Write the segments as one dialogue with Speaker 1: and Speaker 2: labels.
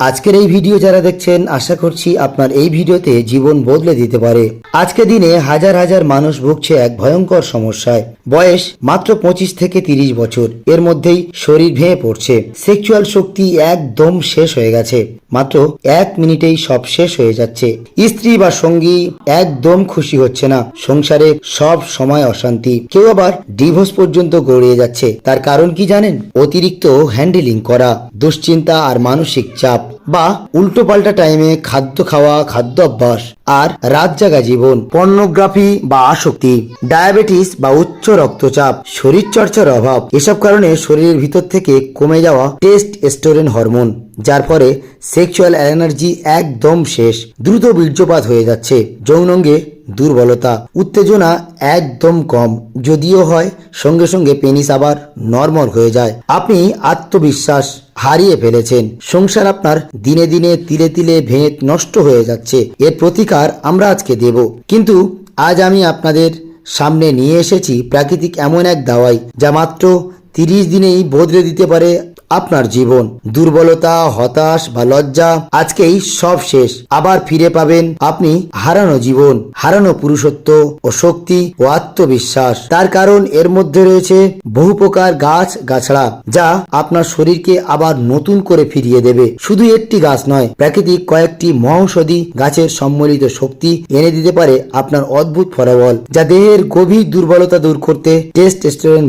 Speaker 1: আজকের এই ভিডিও যারা দেখছেন, আশা করছি আপনার এই ভিডিওতে জীবন বদলে দিতে পারে। আজকে দিনে হাজার হাজার মানুষ ভুগছে এক ভয়ঙ্কর সমস্যায়। বয়স মাত্র পঁচিশ থেকে তিরিশ বছর। এর মধ্যেই শরীর ভেঙে পড়ছে। সেক্সুয়াল শক্তি একদম শেষ হয়ে গেছে। মাত্র এক মিনিটেই সব শেষ হয়ে যাচ্ছে। স্ত্রী বা সঙ্গী একদম খুশি হচ্ছে না। সংসারে সব সময় অশান্তি। কেউ আবার ডিভোর্স পর্যন্ত গড়িয়ে যাচ্ছে। তার কারণ কি জানেন? অতিরিক্ত হ্যান্ডেলিং করা, দুশ্চিন্তা আর মানসিক চাপ। বা উল্টোপাল্টা টাইমে খাদ্য খাওয়া, খাদ্য অভ্যাস আর রাত জাগা জীবন পর্নোগ্রাফি বা আসক্তি ডায়াবেটিস বা উচ্চ রক্তচাপ, শরীর চর্চার অভাব, এসব কারণে শরীরের ভিতর থেকে কমে যাওয়া টেস্ট স্টোরেন হরমোন যার ফলে সেক্সুয়াল এনার্জি একদম শেষ, দ্রুত বীর্যপাত হয়ে যাচ্ছে। যৌনঙ্গে দুর্বলতা, উত্তেজনা একদম কম, যদিও হয় সঙ্গে সঙ্গে পেনিস আবার নর্মাল হয়ে যায়। আপনি আত্মবিশ্বাস হারিয়ে ফেলেছেন। সংসার আপনার দিনে দিনে তিলে তিলে ভেঙে নষ্ট হয়ে যাচ্ছে। এর প্রতিকার আমরা আজকে দেব। কিন্তু আজ আমি আপনাদের সামনে নিয়ে এসেছি প্রাকৃতিক এমন এক দাওয়াই, যা মাত্র তিরিশ দিনেই বদলে দিতে পারে আপনার জীবন। দুর্বলতা, হতাশ বা লজ্জা আজকেই সব শেষ। আবার ফিরে পাবেন আপনি হারানো জীবন, হারানো পুরুষত্ব ও শক্তি ও আত্মবিশ্বাস। তার কারণ এর মধ্যে রয়েছে বহু প্রকার গাছ গাছড়া, যা আপনার শরীরকে আবার নতুন করে ফিরিয়ে দেবে। শুধু একটি গাছ নয়, প্রাকৃতিক কয়েকটি মহৌষধি গাছের সম্মিলিত শক্তি এনে দিতে পারে আপনার অদ্ভুত ফলাফল, যা দেহের গভীর দুর্বলতা দূর করতে টেস্ট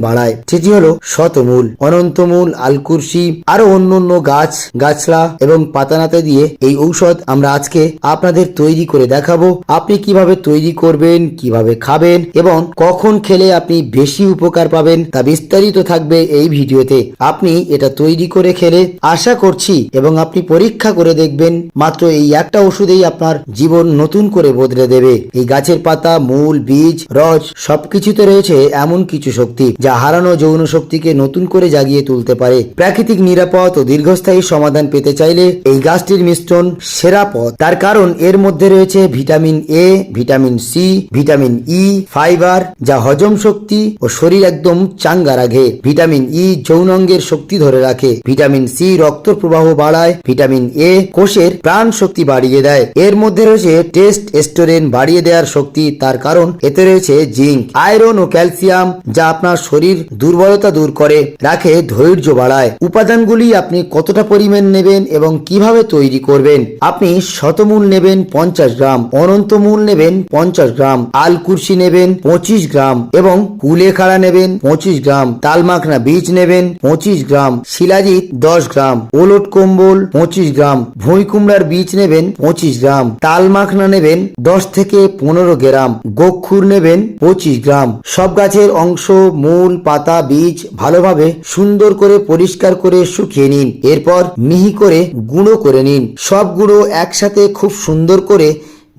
Speaker 1: বাড়ায়। সেটি হলো শতমূল, অনন্তমূল, আলকুরসি আরও অন্য অন্য গাছ গাছলা এবং পাতানাতে দিয়ে এই ঔষধ আমরা আজকে আপনাদের তৈরি করে দেখাবো। আপনি কীভাবে তৈরি করবেন, কীভাবে খাবেন এবং কখন খেলে আপনি বেশি উপকার পাবেন তা বিস্তারিত থাকবে এই ভিডিওতে। আপনি এটা তৈরি করে খেলে আশা করছি এবং আপনি পরীক্ষা করে দেখবেন, মাত্র এই একটা ওষুধেই আপনার জীবন নতুন করে বদলে দেবে। এই গাছের পাতা, মূল, বীজ, রস সবকিছুতে রয়েছে এমন কিছু শক্তি যা হারানো যৌন শক্তিকে নতুন করে জাগিয়ে তুলতে পারে। প্রাকৃতিক নিরাপদ ও দীর্ঘস্থায়ী সমাধান পেতে চাইলে এই গাছটির মিশ্রণ সেরা পথ। তার কারণ এর মধ্যে রয়েছে vitamin A vitamin C vitamin E fibre, যা হজম শক্তি ও শরীর একদম চাঙ্গা রাখে। ভিটামিন ই যৌনাঙ্গের শক্তি ধরে রাখে। ভিটামিন সি রক্ত প্রবাহ বাড়ায়। ভিটামিন এ কোষের প্রাণ শক্তি বাড়িয়ে দেয়। এর মধ্যে রয়েছে টেস্ট এস্টোরেন বাড়িয়ে দেওয়ার শক্তি। তার কারণ এতে রয়েছে জিঙ্ক, আয়রন ও ক্যালসিয়াম, যা আপনার শরীর দুর্বলতা দূর করে, রাখে, ধৈর্য বাড়ায়। উপাদানগুলি আপনি কতটা পরিমাণ নেবেন এবং কীভাবে তৈরি করবেন? আপনি শতমূল নেবেন পঞ্চাশ গ্রাম, অনন্তমূল নেবেন পঞ্চাশ গ্রাম আল আলকুরসি নেবেন পঁচিশ গ্রাম এবং কুলেখাড়া নেবেন পঁচিশ গ্রাম, তালমাখনা বীজ নেবেন পঁচিশ গ্রাম, শিলাজিৎ দশ গ্রাম, ওলট কম্বল পঁচিশ গ্রাম, ভুঁই কুমড়ার বীজ নেবেন পঁচিশ গ্রাম, তালমাখনা নেবেন দশ থেকে পনেরো গ্রাম, গক্ষুর নেবেন পঁচিশ গ্রাম। সব গাছের অংশ, মূল, পাতা, বীজ ভালোভাবে সুন্দর করে পরিষ্কার করে শুকিয়ে নিন। এরপর মিহি করে গুঁড়ো করে নিন। সব গুঁড়ো একসাথে খুব সুন্দর করে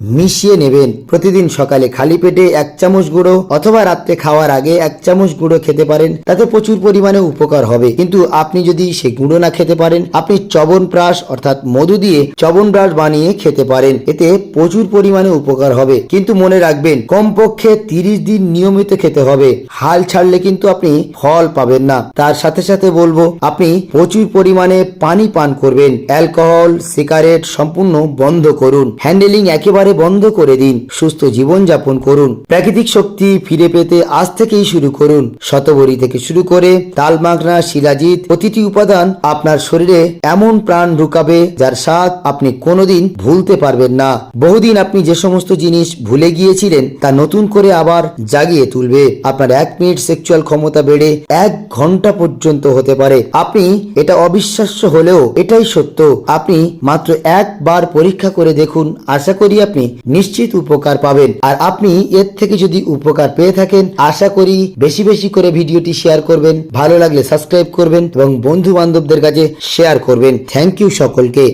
Speaker 1: মিশিয়ে নেবেন। প্রতিদিন সকালে খালি পেটে এক চামচ গুঁড়ো অথবা রাত্রে খাওয়ার আগে এক চামচ গুঁড়ো খেতে পারেন। তাতে প্রচুর পরিমাণে উপকার হবে। কিন্তু আপনি যদি সে গুঁড়ো না খেতে পারেন, আপনি চবন প্রাস অর্থাৎ মধু দিয়ে চবন ব্রাশ বানিয়ে খেতে পারেন। এতে প্রচুর পরিমাণে উপকার হবে। কিন্তু মনে রাখবেন, কমপক্ষে তিরিশ দিন নিয়মিত খেতে হবে। হাল ছাড়লে কিন্তু আপনি ফল পাবেন না। তার সাথে সাথে বলব, আপনি প্রচুর পরিমাণে পানি পান করবেন। অ্যালকোহল, সিগারেট সম্পূর্ণ বন্ধ করুন। হ্যান্ডেলিং একেবারে বন্ধ করে দিন, সুস্থ জীবন যাপন করুন, প্রাকৃতিক শক্তি ফিরে পেতে আজ থেকেই শুরু করুন। শতবরী থেকে শুরু করে তালমাগনা, শিলাজিৎ, প্রতিটি উপাদান আপনার শরীরে এমন প্রাণ ঢুকাবে যার স্বাদ আপনি কোনোদিন ভুলতে পারবেন না। বহুদিন আপনি যে সমস্ত জিনিস ভুলে গিয়েছিলেন তা নতুন করে আবার জাগিয়ে তুলবে। আপনার এক মিনিট সেক্সুয়াল ক্ষমতা বেড়ে এক ঘণ্টা পর্যন্ত হতে পারে। আপনি এটা অবিশ্বাস্য হলেও এটাই সত্য। আপনি মাত্র একবার পরীক্ষা করে দেখুন। আশা করি আপনি নিশ্চিত উপকার পাবেন। আর আপনি এর থেকে যদি উপকার পেয়ে থাকেন, আশা করি বেশি বেশি করে ভিডিওটি শেয়ার করবেন, ভালো লাগলে সাবস্ক্রাইব করবেন এবং বন্ধু বান্ধবদের কাছে শেয়ার করবেন। থ্যাংক ইউ সকলকে।